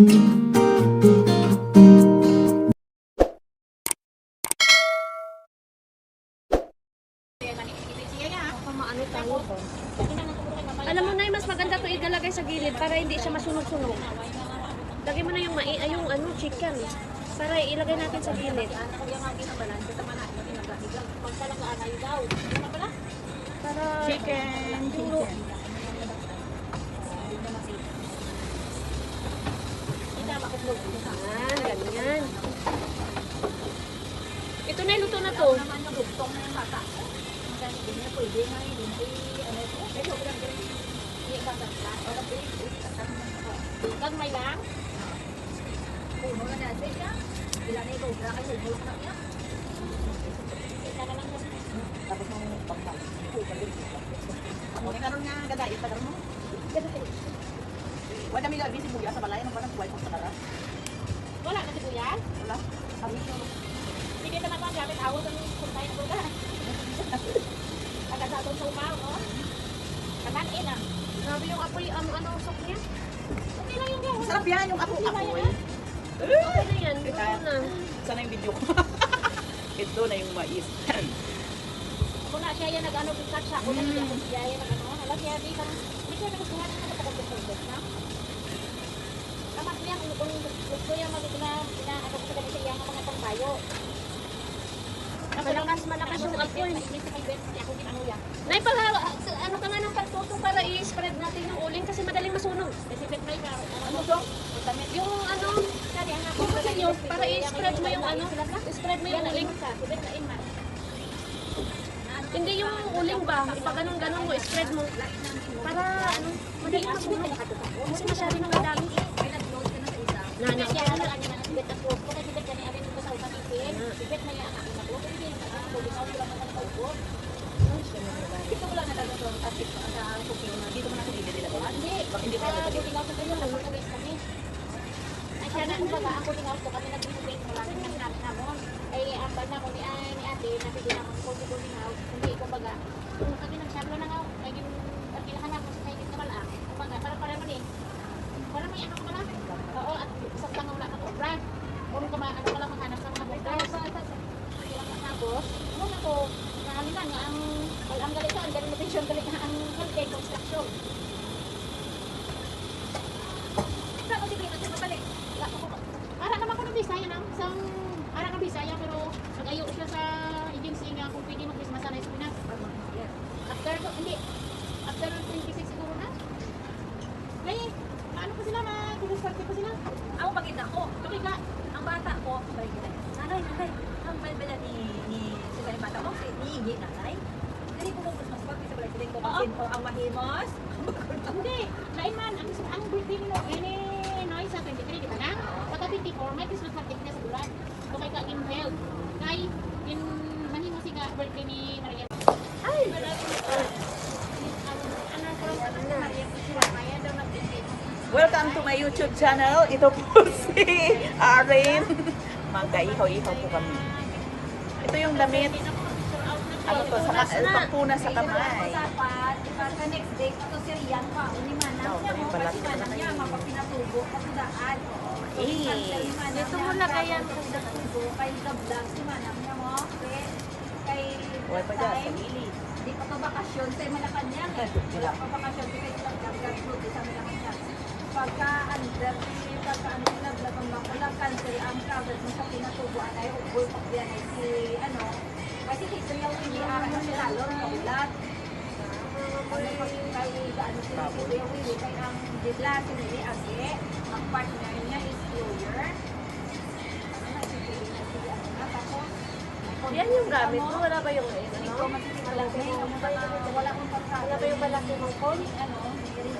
Alam mo na mas maganda to ilalagay sa gilid para hindi siya masunog-sunog. Lagay mo na yung mai, yung ano, chicken. Para ilagay natin sa gilid. Para Chicken. Yung, Yan, ganyan. Ito na, luto na to. Gagmay lang. Puno na natin siya. Bila na ito, bila kayo, bulok na niya. Isa na lang yan. Tapos nung pagkak. Okay, karon nga gadait pa mo. Wala mi gabi si Buya sa balay nang parang buhay ko sa karas. Wala na si Kuya. Wala. Sabi ko, Hindi ka naman gamit awot ang kuntay na buga. Agad sa atong sumaw, no? Kanain ah. Grabe yung apoy, ang ano, niya. Okay lang yung gawin. sarap yan yung eh. Okay na yan, luto na. Sana yung video ko. Ito na yung mais. Ako na siya yan nag-ano, bisak siya. Ako na siya, yan nag-ano. Alam niya, di ka Hindi siya nagkasuhan na napakagod na. Kung gusto niya mag-ina, ina, ano ko siya, ang mga pangbayo. Malakas, malakas yung apoy. Nay, pala, ano ka nga ng pagtuto para i-spread natin yung uling kasi madaling masunog. Kasi yung Ano to? Yung ano, yung kasi nyo, para i-spread mo yung ano, i-spread mo yung uling. Hindi yung uling ba, ipaganon-ganon mo, spread mo. Para ano, madaling masunog. Kasi masyadong madami. Ko, ako ako, ako ako ko ako. Ay, ako ko yung sinabi na ang mo ni, ay, ni ate, napili na mo sa Cozy Building House. Hindi, kumbaga, kung kami nagsablo na nga, naging, pagkilahan ako sa kaigit na malaak. Kumbaga, para para mo ni, para may ano ko pala. Oo, at isang lang wala na kubra. Kung kuma, ano pala maghanap sa mga kubra. Tapos, muna ko, nakalitan nga ang, well, ang galit ko, ang galit motivation, galit na ang holiday construction. Sa ako si Prima, sa mabalik. Wala ko ko. Para naman ko ng Bisaya na. Isang ara ng Bisaya pero nag-ayo siya sa agency nga kung pwede mag-Christmas na sa Pinas. Ko, hindi. After 26 siguro na. May, ano pa sila, party pa sila. Ako pagkita ko, Kapag ka, ang bata ko, balik kita. Nanay, nanay, ang balbala ni ni sila yung bata ko, si Iggy, nanay. Dali ko mo mas pag sa balik ko kasi ko ang mahimos. hindi. Lain man, ang, ang birthday ni Noy, ni Noy sa 23, di ba na? Pagka 24, may Christmas party na sa bulan. So, kay ka in health. Kay, in mahimo si ka birthday ni Maria. Ay! Ano from ano sa Maria ko sila, kaya daw mag-invite. Welcome to my YouTube channel. Ito po si Aaron. Magkaihaw-ihaw po kami. Ito yung damit. Ano to? Sa, na. pangpuna sa kamay. Sa next day, ito si Rian pa, ni Manang. Oo, Siya mo, Manang niya, mapapinatubo, patudaan. Eh. Dito mo lagayan. Patudatubo, kay the vlog, si Manang niya mo. Kay, kay time. Di pa to bakasyon sa Malacanang eh. Wala pa bakasyon kay Vlog Vlog sa Malacanang. Pagka under pagka ano sila vlog ang makulang cancel ang cover mo sa pinatubuan ay ubol pa yan ay si ano kasi history yung hindi ara na si Lalon maulat. Ano pa kay ano si Kuya Willie kay ang dibla si Willie Age ang partner niya is lawyer. Na na na Yan yung gamit mo, wala ba yung ano? wala ba yung malaki mong? Ano,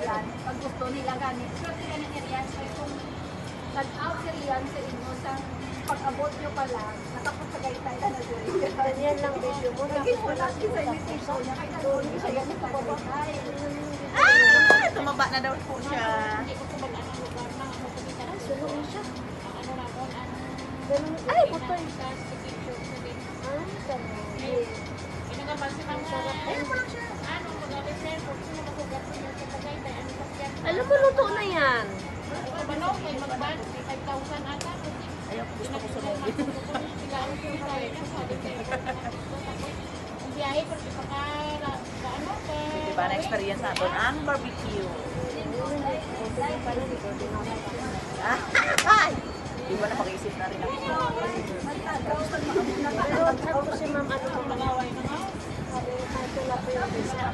Rian, pag gusto nila gani. Sure sila ni Rian, kaya kung nag-out si Rian sa inyo sa pag-abot nyo pa lang, natapos sa gaytay na na si Rian. Ganyan lang video mo. Lagi mo lang sa invitation niya, kaya doon siya yan sa pababay. Ah! Tumaba na daw po siya. Na ano na siya. Ano na. Ay, butoy. Ah, ganun. Mga Ayun po lang siya. ano, mag-ate friend, kung sino masugat ko niya sa Tagaytay, ano sa kyan. Alam mo, luto na yan. ano, may magban, 5,000 ata. Ayaw, gusto ko sumugod. Sila ang ko. Ang biyahe, pero di pa ka, ka ano, ka... Diba na experience natin ang barbecue. Ay! Di ba na mag-isip na rin ako. Pero sabi ko si ma'am, ano ko magaway na nga. Sabi ko, ito na po yung visa.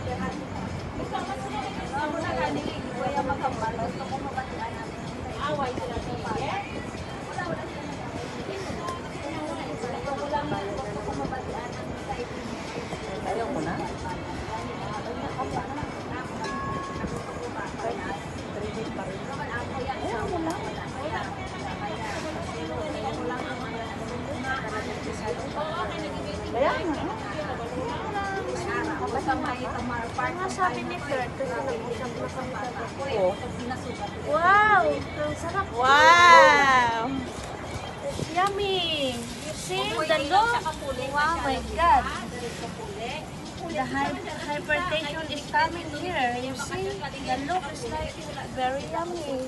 Basta may kamar park. Nga sabi ni Kurt, kasi nag-usap na kami kagabi. Oo. Pinasukat. Wow! Ang sarap. Wow! It's yummy. You see? The look. Wow, my God. The hy- hypertension is coming here. You see? The look is like very yummy.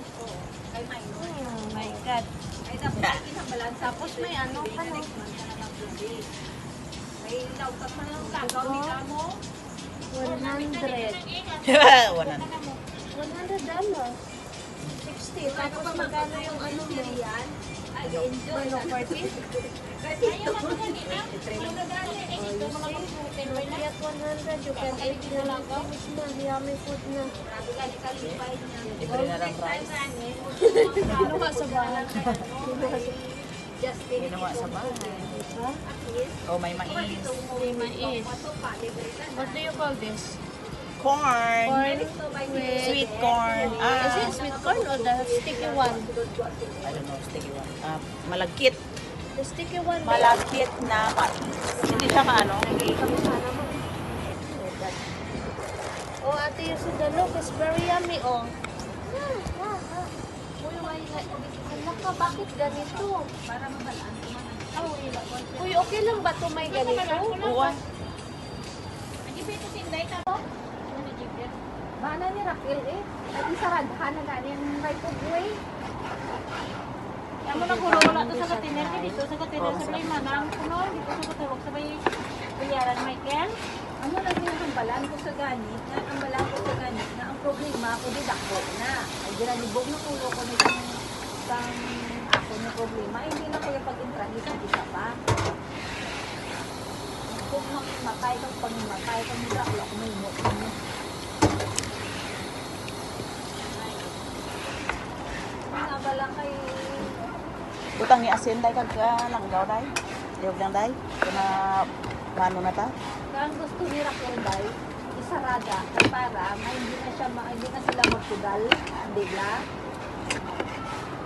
Oh my God. Ay, dapat kinambalan sa Tapos may ano pa no? May lautas na lang gagaw ni Kamo. 100. Wala na. 100 dollars. 60. Tapos magkano yung ano mo? Ano, 40? Ayaw ako ganina. Ito mga pagsutin. If you get 100, you can eat na finish na. Yummy food na. Libre na lang rice. Ano ka sa bahay? Just Ginawa sa bahay. Oh, may mais. May mais. What do you call this? Corn. Corn with... Sweet corn. Is Ah, it sweet corn or the sticky one? I don't know, sticky one. Ah, malagkit. The sticky one. Malagkit na mais. Hindi siya maano. Oh, ate, the look. It's very yummy, oh. Ah, ah, ah. Why, anak ka, bakit ganito? Para mabalaan ko man. Uy, okay lang ba ito may ganito? Oo. Hindi ba ito tinday ka? Mana ni Raquel eh. At isaradhan na ganin right of way. Amo na kulo wala to sa katiner ka dito sa katiner sa may manang kuno dito sa katawag sa may bayaran Michael. Ano na yung hambalan ko sa ganit, na hambalan ko sa ganit, na ang problema ko di dako na. Ay ginanibog na kulo ko na yung isang ako na problema. Ay, hindi na kaya pag-intranis na isa pa. Kung matay kang pangmatay kang nila, wala ko may mo. Mga bala kay Butang ni asin dai kag ah, langgaw dai. Diyog lang dai. Kuna mano na ta? Kang gusto ni Raquel Bay, isarada para may hindi na siya ma, hindi na sila magpugal, di ba?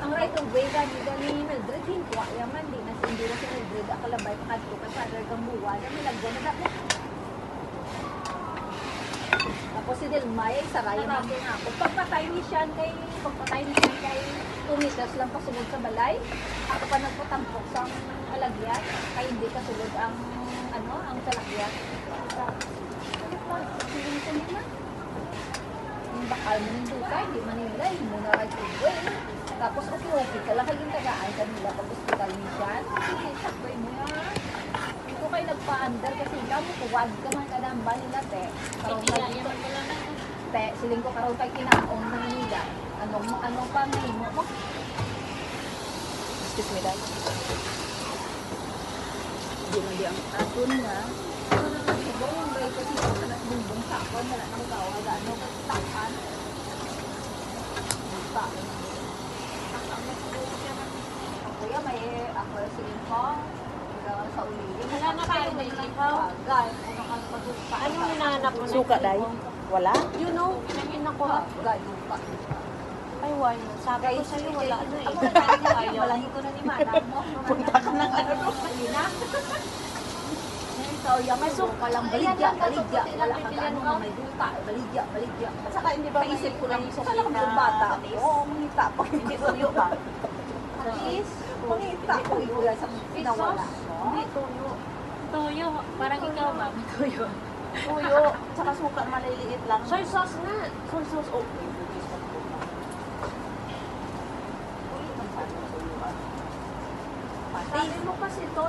Ang right of way gani gani Mildred din ko yaman di na si hindi na si Mildred akalabay pakadto ka sa dagang buwa na milagyan na dako. Tapos si Delmay ay saraya man din ako. Pagpatay ni siya kay pagpatay ni siya kay tumitas lang pasunod sa balay. Ako pa nagpatampok sa alagyan kay hindi kasulod ang ano ang nila. Yung bakal mo ng dukay, di Manila, hindi mo na right of way. Tapos okay okay ka lang kayong tagaan kanila pag hospital ni siya. Sige, saktoy mo yan. Ito kayo nagpa-under kasi ikaw mo tuwad ka man ka ng nila, te. Karong kay wala na. te, siling ko karong kay kinaong ng nila. Anong anong pa mo mo? Excuse me dai. Di man di ang aton nga. Subong bay kasi na bumbong sa ako na nang gawa ga ano ka takan. May ako siling ko. Gawa sa ulili. Wala na kayo may ikaw. Gay, ano ka pagpa. Ano hinahanap mo? Suka dai. Wala? You know, pinagin ako ha. Gay, pa. Ay, why? Sabi ko sa'yo, wala na eh. Ako na tayo, malahi ko na ni Madam mo. Ka na ano. Malina. So, yung may suka lang, baligya, baligya. Wala kang ano nga, may duta, baligya, baligya. At saka hindi ba paisip ko lang, sa lang yung bata. Oo, mangita pa. Hindi tuyo ba? Is, Mangita ko igula sa pinawala. hindi tuyo. Toyo, parang ikaw ba? Tuyo. Tuyo. Tsaka suka maliliit lang. Soy sauce na. Soy sauce. Okay. Sabi mo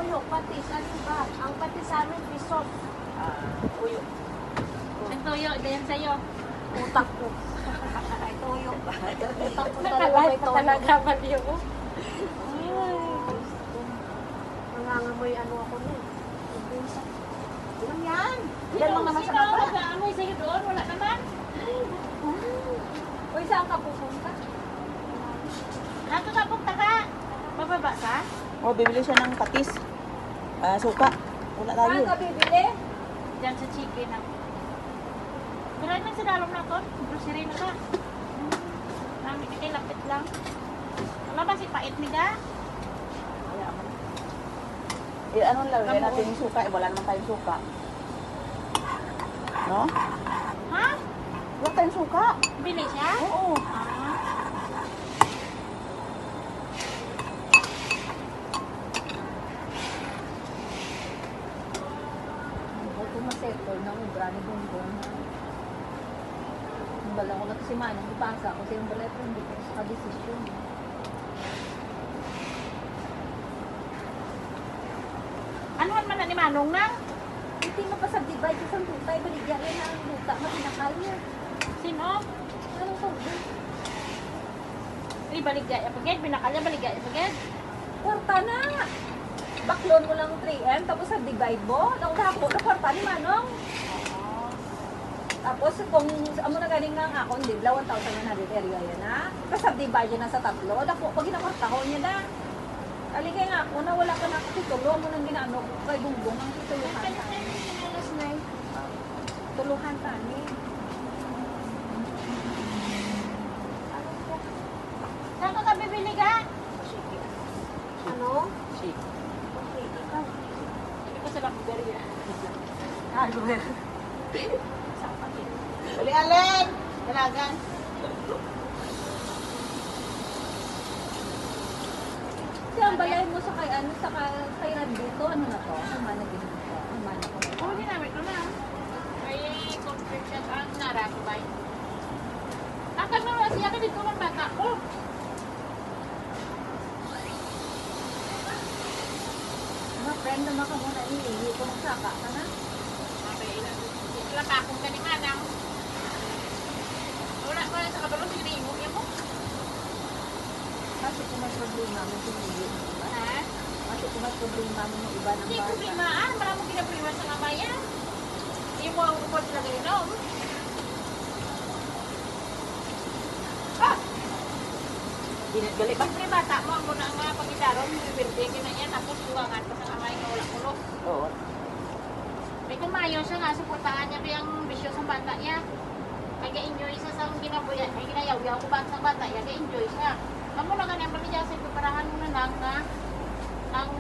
toyo, patis, ano ba? Ang patis sa amin, pisot. Ah, uyo. Ang toyo, dyan sa'yo. Utak ko. Ay, tuyo ba? Utak ko talaga may toyo. talaga Diyos ko. Nangangamoy ano ako nun. Ilan yan? Yan lang naman sa baba. Nag-aamoy sa'yo doon, wala naman. Uy, saan ka pupunta? Nato na punta ka. Bababa ka? O, Oh, bibili siya ng patis. Ah, suka. Wala tayo. Saan ka bibili? Diyan sa chicken ako. Pero lang sa dalom na to. Grocery na ka. Nami kay lapit lang. Wala ba si pait ni ga? Wala man. Eh, ano lang, lagyan natin yung suka. Eh, wala naman tayong suka. No? Ha? Wala tayong suka. Bili siya? Oo. Ah. Ko kasi manang ipasa kasi yung bala ito hindi ko sa desisyon. Ano man na ni Manong na? Hindi pa sa divide sa lutay, baligyan yan ang luta, matinakal niya. Sino? Anong to? Di baligya ya pagid, binakalya baligya ya pagid. Kwarta na! Baklon mo lang 3M, tapos sa divide mo, nauna ako na kwarta ni Manong. Tapos kung amo na galing nga ako, hindi, 1,000 na natin area yan na. Yun na sa tatlo, dako, pag ginakwarta ko niya na. Aligay nga ako na wala ka na titulo mo nang ginano kay Bungbong ang tituluhan ta. Tuluhan ta ni. Saan ka bibili ka? Ano? Shake. Okay, ikaw. Hindi ko sila bibili. Uli, Allen! Dalagan. Kasi ang balay mo sa kay ano sa kay, kay Randito, ano na to? Ang mana din dito. Ang mana ko. Oo, ginamit ko na. Ay, conversion ang narakbay. Akan mo na siya ka dito ng bata ko. Mga friend naman ka muna iihi ko magsaka ka na. Okay, sila pa akong kanimanang. Wala ko na sa kabalo, sinimo niya mo. Kasi kung may problema mo mo iba. Ha? Kasi kung may problema mo yung iba ng Hindi bata. problema, ah. Maraming kinaproblema sa kamayan. Hindi mo ang upos na gano'n. Ah! Gali ba? Siyempre bata mo ang muna nga pag-idaron, bibirte ka na yan, tapos buwangan pa sa kamay nga wala kulo. Oo. May kumayo siya nga, suportahan niya kayang bisyo sa bata niya. Ay ka-enjoy siya sa ginabuya, ay ginayaw-yaw ko bata sa bata niya, ka-enjoy siya. Amo na ganyan pamilya sa preparahan mo na lang ang